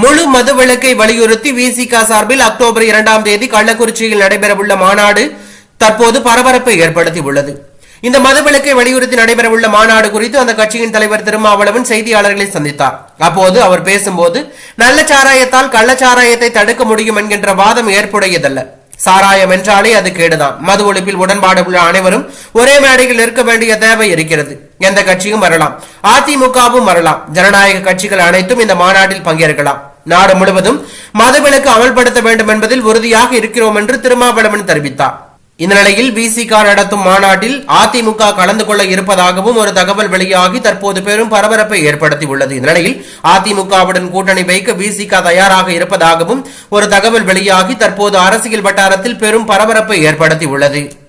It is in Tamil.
முழு மது விளக்கை வலியுறுத்தி விசிகா சார்பில் அக்டோபர் இரண்டாம் தேதி கள்ளக்குறிச்சியில் நடைபெறவுள்ள மாநாடு தற்போது பரபரப்பை ஏற்படுத்தியுள்ளது. இந்த மதுவிலக்கை வலியுறுத்தி நடைபெறவுள்ள மாநாடு குறித்து அந்த கட்சியின் தலைவர் திருமாவளவன் செய்தியாளர்களை சந்தித்தார். அப்போது அவர் பேசும்போது நல்ல சாராயத்தால் கள்ளச்சாராயத்தை தடுக்க முடியும் என்கின்ற வாதம் ஏற்புடையதல்ல. சாராயம் என்றாலே அது கேடுதான். மது ஒழிப்பில் உடன்பாடு உள்ள அனைவரும் ஒரே மேடையில் இருக்க வேண்டிய தேவை இருக்கிறது. எந்த கட்சியும் வரலாம் அதிமுகவும் வரலாம் ஜனநாயக கட்சிகள் அனைத்தும் இந்த மாநாட்டில் பங்கேற்கலாம். நாடு முழுவதும் மதுவிலக்கு அமல்படுத்த வேண்டும் என்பதில் உறுதியாக இருக்கிறோம் என்று திருமாவளவன் தெரிவித்தார். இந்த நிலையில் விசிக நடத்தும் மாநாட்டில் அதிமுக கலந்து கொள்ள இருப்பதாகவும் ஒரு தகவல் வெளியாகி தற்போது பெரும் பரபரப்பை ஏற்படுத்தியுள்ளது. இந்த நிலையில் அதிமுகவுடன் கூட்டணி வைக்க விசிக தயாராக இருப்பதாகவும் ஒரு தகவல் வெளியாகி தற்போது அரசியல் வட்டாரத்தில் பெரும் பரபரப்பை ஏற்படுத்தியுள்ளது.